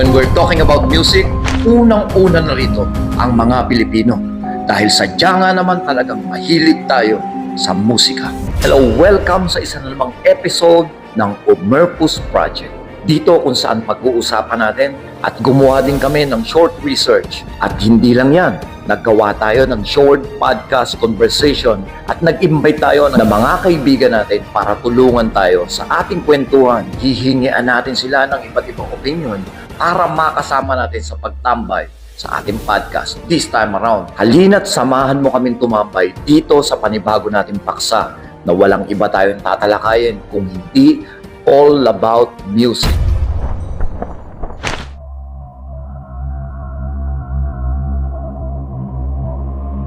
When we're talking about music, unang-una na rito ang mga Pilipino. Dahil sadya nga naman talagang mahilig tayo sa musika. Hello, welcome sa isa na namang episode ng Omerpus Project. Dito kung saan pag-uusapan natin at gumawa din kami ng short research. At hindi lang yan, naggawa tayo ng short podcast conversation at nag-invite tayo ng mga kaibigan natin para tulungan tayo sa ating kwentuhan. Hihingian natin sila ng iba't ibang opinion para makasama natin sa pagtambay sa ating podcast this time around. Halina't samahan mo kaming tumambay dito sa panibago nating paksa na walang iba tayong tatalakayin kung hindi all about music.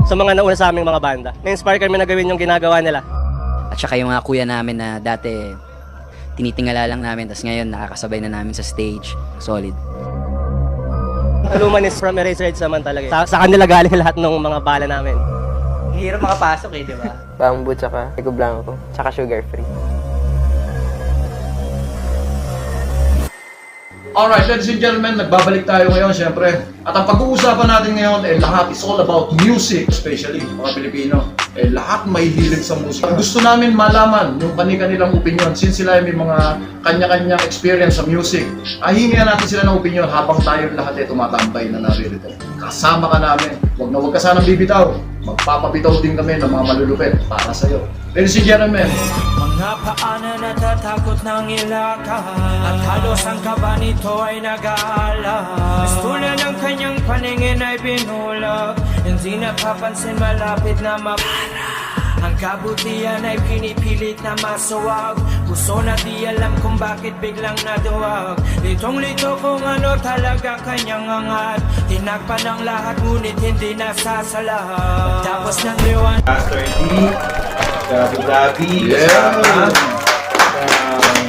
sa mga nauna sa aming mga banda. Na-inspire kami na gawin yung ginagawa nila. At saka yung mga kuya namin na dati tinitingala lang namin tapos ngayon nakakasabay na namin sa stage. Solid. Aluman is from Eraserheads naman talaga. Sa, sa kanila galing lahat ng mga bala namin. Hirap makapasok eh, di ba? Bamboo tsaka Ego Blanco, tsaka sugar free. Alright, ladies and gentlemen, nagbabalik tayo ngayon syempre. At ang pag-uusapan natin ngayon, eh, lahat is all about music, especially mga Pilipino. Eh, lahat may hilig sa musika. Gusto namin malaman yung kani-kanilang opinion since sila ay may mga kanya-kanyang experience sa music. Ahingihan natin sila ng opinion habang tayo lahat ay tumatambay na naririto. Kasama ka namin. Huwag na huwag ka sanang bibitaw. Magpapabitaw din kami ng mga malulupit para sa'yo. Ladies and gentlemen, Mga paana natatakot ng ilaka At halos ang kaba nito ay nag-aalala Gusto ng kanyang paningin ay binulag Hindi napapansin malapit na mapara Ang kabutihan ay pinipilit na masuwag. Puso na di alam kung bakit biglang naduwag. Litong lito kung ano talaga kanyang angat Tinakpan ng lahat ngunit hindi nasasalat Tapos ng liwan Master D, Gabi-Gabi, Yeah. kasama, um,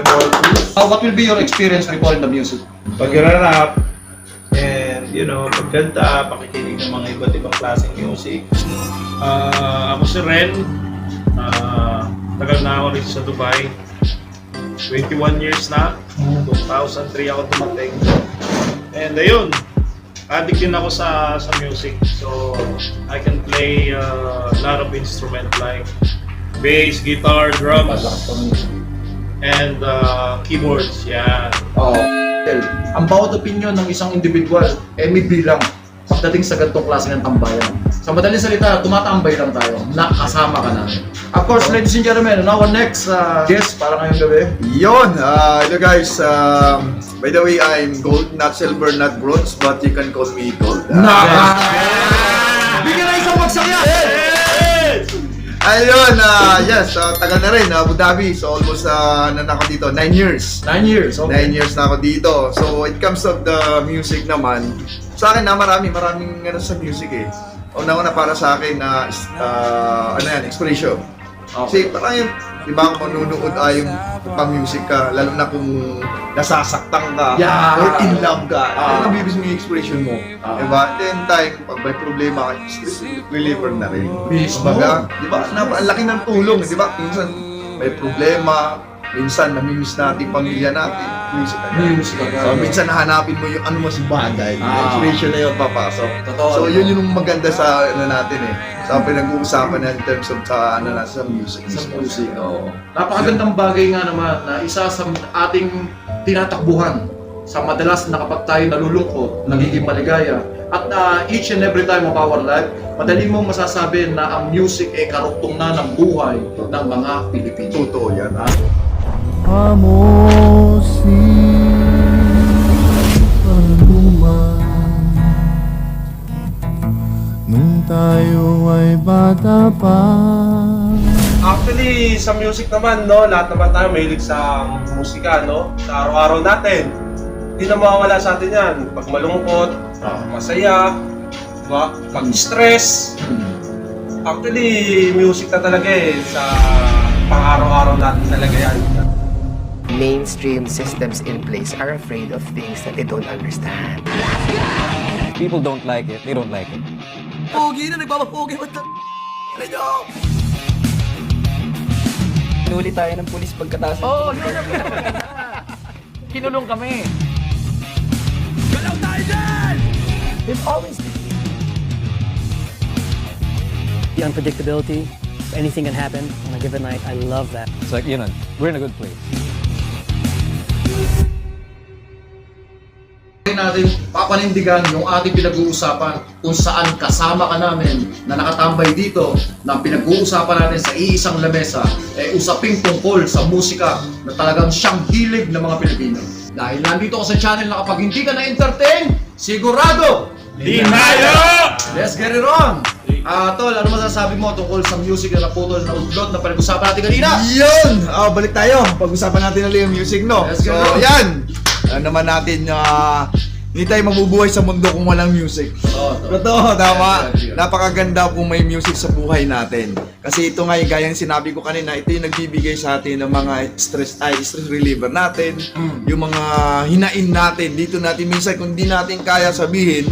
Evolve, uh, what will be your experience recalling the music? pag-rap, and you know, pagkanta, pakikinig ng mga iba't ibang klaseng music. Ah, ako si Ren, Ah, tagal na ako rin sa Dubai. 21 years na, 2003 ako dumating. And ayun, addict din ako sa sa music. So, I can play uh, a lot of instrument like bass, guitar, drums, and uh, keyboards. Yeah. Oo. ang bawat opinion ng isang individual, eh may bilang pagdating sa ganitong klase ng tambayan. Sa madaling salita, tumatambay lang tayo. Nakasama ka namin. Of course, ladies and gentlemen, now our next uh, guest para ngayong gabi. Yon, uh, hello guys. Um, by the way, I'm gold, not silver, not bronze, but you can call me gold. Uh, Bigyan na isang magsaya! Ayun, uh, yes, uh, tagal na rin, Abu Dhabi. So almost uh, na ako dito, 9 years. Nine years, 9 okay. years na ako dito. So it comes of the music naman. Sa akin na marami, maraming ano sa music eh. Una-una para sa akin na uh, ano yan, expression. Kasi parang yung, di ba kung manunood ay yung pa-music ka, lalo na kung nasasaktan ka Yeah. or in love ka, Ah. uh, nabibis mo yung expression mo. Ah. Di ba? Then time, pag may problema ka, stress reliever na rin. Mismo. Kumbaga, di ba, napa- ang laki ng tulong, di ba? Minsan may problema, minsan namimiss natin pamilya natin, music agad. Music agad. So, minsan nahanapin mo yung ano mo sa bagay, yung Ah. expression na yun papasok. Totoo. So, yun yung maganda sa ano natin eh. Sa pinag-uusapan na in terms of sa ano na sa music. Sa mismo. music, oo. Napakagandang bagay nga naman na isa sa ating tinatakbuhan sa madalas na kapag tayo nalulungkot, nagiging maligaya, at uh, each and every time of our life, madali mong masasabi na ang music ay karuktong na ng buhay ng mga Pilipino. Totoo yan. Ah. Nung tayo ay bata pa Actually, sa music naman, no, lahat naman tayo mahilig sa musika, no? Sa araw-araw natin. Hindi na mawawala sa atin yan. Pag malungkot, masaya, di ba? Pag stress. Actually, music na talaga eh. Sa pang-araw-araw natin talaga yan. Mainstream systems in place are afraid of things that they don't understand. People don't like it. They don't like it. Pogi na, nagpapapogi. What the? Ano nyo? Nuli tayo ng pulis pagkatapos. Oo, oh, Kinulong kami. We've always The unpredictability, anything can happen on a given night. I love that. It's like, you know, we're in a good place. Natin papanindigan yung ating pinag-uusapan kung saan kasama ka namin na nakatambay dito na pinag-uusapan natin sa iisang lamesa eh usaping tungkol sa musika na talagang siyang hilig ng mga Pilipino. Dahil nandito ka sa channel na kapag hindi ka na-entertain, sigurado! Dinayo! Let's get it on! Ah, Tol, ano masasabi mo tungkol sa music na naputol na udlot na pinag-usapan natin kanina? Yun! Ah, balik tayo. Pag-usapan natin ulit yung music, no? Let's so, go. yan! Alam naman natin na hindi tayo mabubuhay sa mundo kung walang music. Oo, Tol. Totoo, tama. Napakaganda kung may music sa buhay natin. Kasi ito nga, yung gaya ng sinabi ko kanina, ito yung nagbibigay sa atin ng mga stress, ay, stress reliever natin, Mm. yung mga hinain natin. Dito natin minsan, kung di natin kaya sabihin,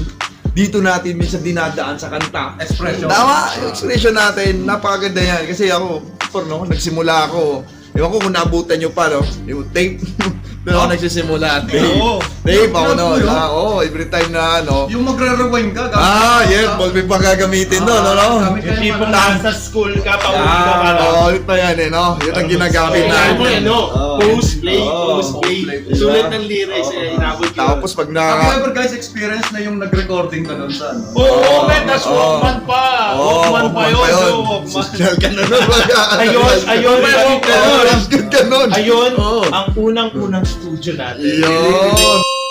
dito natin minsan dinadaan sa kanta. Expression. Tama, yung expression natin, napakaganda yan. Kasi ako, for no, nagsimula ako, ewan ko kung naabutan nyo pa, no? Yung tape, doon ako nagsisimula. Tape. Oo. Tape ako mo noon. yun? Ah, Oo, every time na ano. Yung magre-rewind ka, gamit Ah, ka- yes, ball pa gagamitin doon, no? no? Gamit ka Yung ng tipong nasa school ka, pauwi ka Ah, para. oo, yun pa yan eh, no? Yun ang ginagamit Kailangan mo, natin. ano, Oo. Post play, Oo. post play. Diba? Sulit ng lyrics, eh, inabot ko. Tapos pag na... Have you ever guys experience na yung nag-recording ka nun sa ano? Oo, Oo, man, that's oo. Walkman pa. Oo, Walkman pa yun. oo, Walkman. Social ka na nun. Ayun, ayun, ayun, ayun. Good ka nun. Ayun, Oo. ang unang-unang studio natin.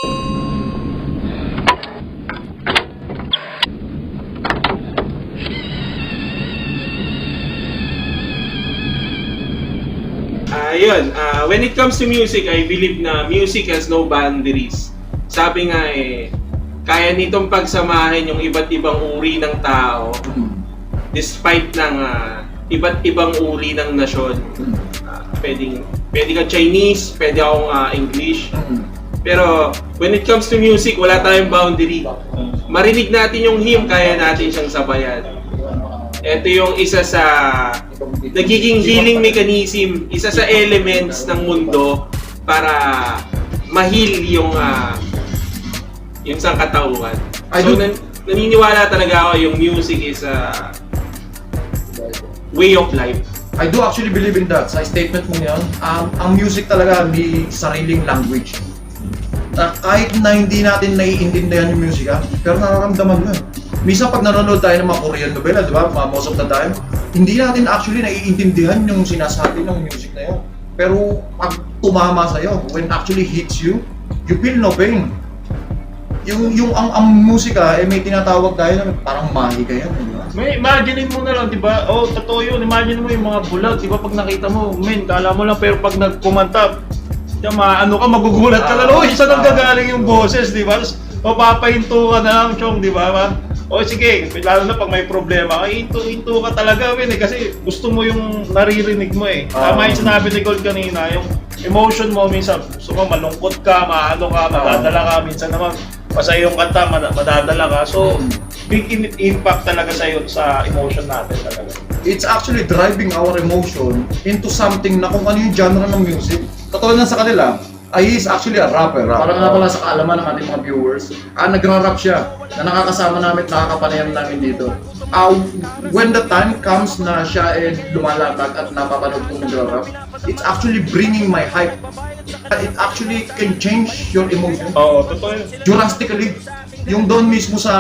Yun. Ayun, ah, when it comes to music, I believe na music has no boundaries. Sabi nga eh, kaya nitong pagsamahin yung iba't ibang uri ng tao despite ng ah, iba't ibang uri ng nasyon. Ah, pwedeng, pwede ka Chinese, pwede akong ah, English. Pero when it comes to music, wala tayong boundary. Marinig natin yung hymn, kaya natin siyang sabayan. Ito yung isa sa nagiging healing mechanism, isa sa elements ng mundo para ma-heal yung ah, yung sangkatauhan. So nan- naniniwala talaga ako yung music is a way of life. I do actually believe in that. Sa statement mo yan, ang, ang music talaga may sariling language. Na kahit na hindi natin naiintindihan yung musika, pero nararamdaman mo yun. Minsan pag nanonood tayo ng mga Korean novela, di ba, mga most of the time, hindi natin actually naiintindihan yung sinasabi ng music na yun. Pero pag tumama sa'yo, when actually hits you, you feel no pain. Yung, yung ang, ang musika, eh, may tinatawag tayo na parang mahika yan, di ba? May imagine mo na lang, di ba? Oh, totoo yun. Imagine mo yung mga bulag, di ba? Pag nakita mo, men, kala mo lang, pero pag nagkumanta, yung ano ka, magugulat ka na, oh, saan ang gagaling yung boses, di ba? Tapos, mapapahinto ka na lang, chong, di ba? O sige, lalo na pag may problema, ay hinto, hinto ka talaga, men, eh, kasi gusto mo yung naririnig mo eh. Ah. Tama yung sinabi ni Gold kanina, yung emotion mo minsan, gusto mo malungkot ka, maano ka, madadala ka, minsan naman, masaya yung kanta, mad- madadala ka. So, big in- impact talaga sa'yo sa emotion natin talaga. it's actually driving our emotion into something na kung ano yung genre ng music. Katulad na sa kanila, ay he is actually a rapper. Para nga pala sa kaalaman ng ating mga viewers, ah, nagra-rap siya na nakakasama namin, at nakakapanayan namin dito. Ah, when the time comes na siya eh lumalatag at napapanood kong nagra-rap, it's actually bringing my hype. It actually can change your emotion Oo, totoo yun. drastically yung doon mismo sa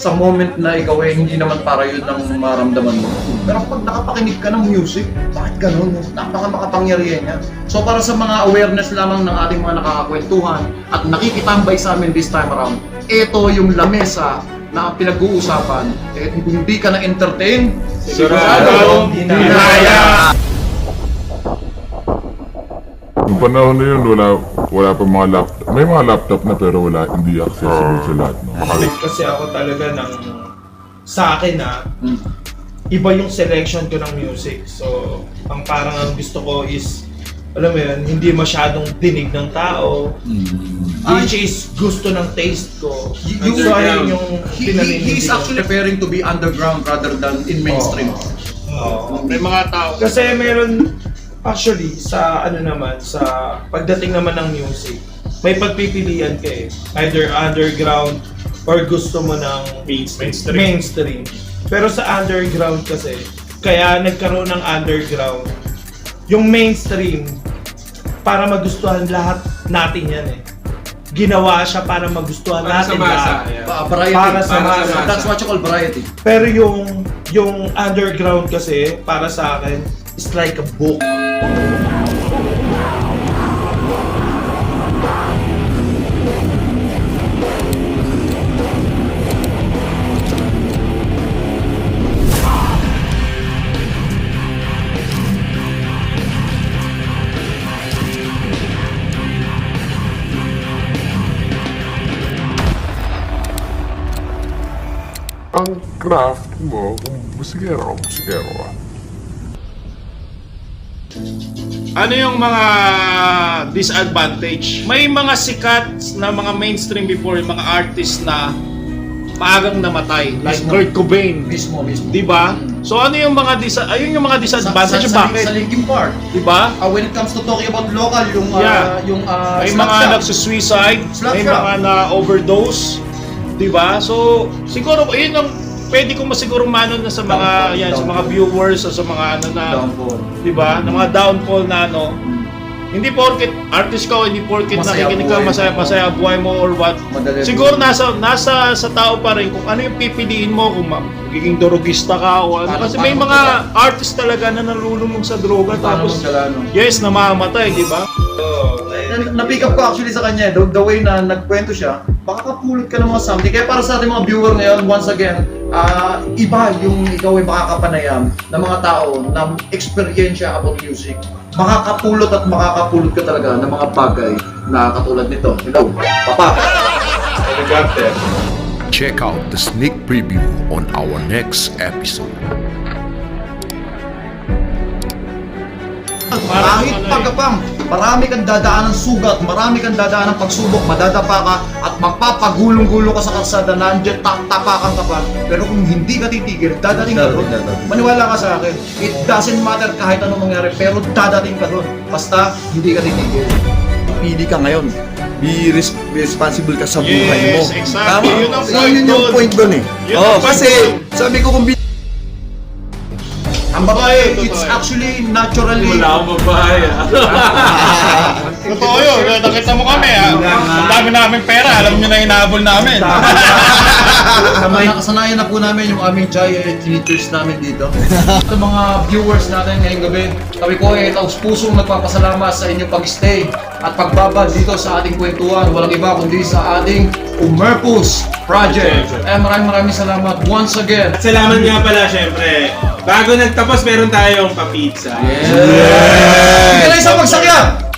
sa moment na ikaw eh, hindi naman para yun ang maramdaman mo. Pero pag nakapakinig ka ng music, bakit ganun? Napaka makapangyarihan niya. So para sa mga awareness lamang ng ating mga nakakakwentuhan at nakikitambay sa amin this time around, ito yung lamesa na pinag-uusapan. Eh, kung hindi ka na-entertain, Siguradong dinaya. Yung panahon na yun, wala, wala pa mga laptop. May mga laptop na pero wala, hindi accessible sa lahat. No? Makal- Kasi ako talaga ng sa akin na Hmm. iba yung selection ko ng music. So, ang parang ang gusto ko is alam mo yun, hindi masyadong dinig ng tao. Which is gusto ng taste ko. You- so, ayun yung he, he, he's actually preparing to be underground rather than in mainstream. Oo. May mga tao. Kasi meron, actually, sa ano naman, sa pagdating naman ng music, may pagpipilian ka eh. Either underground or gusto mo ng Mainstream. mainstream. Pero sa underground kasi, kaya nagkaroon ng underground, yung mainstream, para magustuhan lahat natin yan eh. Ginawa siya para magustuhan Para sa natin masa, lahat. yeah. Ba- variety. Para sa Para sa masa. masa. That's what you call variety. Pero yung yung underground kasi para sa akin is like a book. Ang craft mo, kung musikero. Ano yung mga disadvantage? May mga sikat na mga mainstream before, yung mga artist na maagang namatay. Like Mismo. Kurt Cobain. Mismo, mismo. Di ba? So ano yung mga disa ayun yung mga disadvantage sa, sa, bakit? Sa Linkin Park. Di ba? Uh, when it comes to talking about local, yung uh, Yeah. yung uh, May mga nagsusuicide, may mga na-overdose, 'di ba? So, siguro ayun ang pwede ko masiguro mano na sa mga Downfall, yan sa mga downfall. viewers o sa mga ano na Downfall. 'di ba? Na mga downfall na ano. Hindi porket artist ka o hindi porket Masaya nakikinig ka masaya mo. masaya buhay mo or what. Madali Siguro buhay. nasa nasa sa tao pa rin kung ano yung pipiliin mo kung ma- magiging drogista ka o ano Paano- kasi may mga artist talaga na nalulumog sa droga Paano tapos magdala, no? yes namamatay, 'di ba? Na- Na-pick up ko actually sa kanya, the, the way na nagkwento siya, makakapulot ka ng mga something. Kaya para sa ating mga viewer ngayon, once again, ah, iba yung ikaw ay makakapanayam ng mga tao na experiensya about music. Makakapulot at makakapulot ka talaga ng mga bagay na katulad nito. Hello, Papa! Check out the sneak preview on our next episode. Kahit pagkapang, marami kang dadaan ng sugat, marami kang dadaan ng pagsubok, madadapa ka at magpapagulong-gulong ka sa kalsada, nandiyan tak tapakan ka pa. Pero kung hindi ka titigil, dadating ka doon. Maniwala ka sa akin. It doesn't matter kahit anong mangyari, pero dadating ka doon. Basta hindi ka titigil. Pili ka ngayon. Be res- responsible ka sa buhay mo. Yes, exactly. Yun ang Yun point yung doon. point doon eh. Yun Oh, kasi sabi ko kung bi- ang babae, Totoo it's actually naturally akong babae ah. Totoo yun. Nakita mo kami ha. Ang dami namin pera. Alam nyo na inaabol namin. Naman nakasanayan na po namin yung aming giant tweeters namin dito. Sa mga viewers natin ngayong gabi, kami ko ay taos pusong nagpapasalamat sa inyong pag-stay at pagbabad dito sa ating kwentuhan. Walang iba kundi sa ating Umerpus Project. Eh maraming maraming salamat once again. At salamat nga pala syempre. Bago nagtapos meron tayong pa-pizza. Hindi na isang magsakya!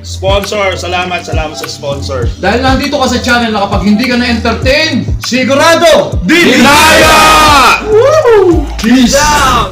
Sponsor. Salamat. Salamat sa sponsor. Dahil nandito ka sa channel na kapag hindi ka na-entertain, sigurado, dinaya! Woo! Peace!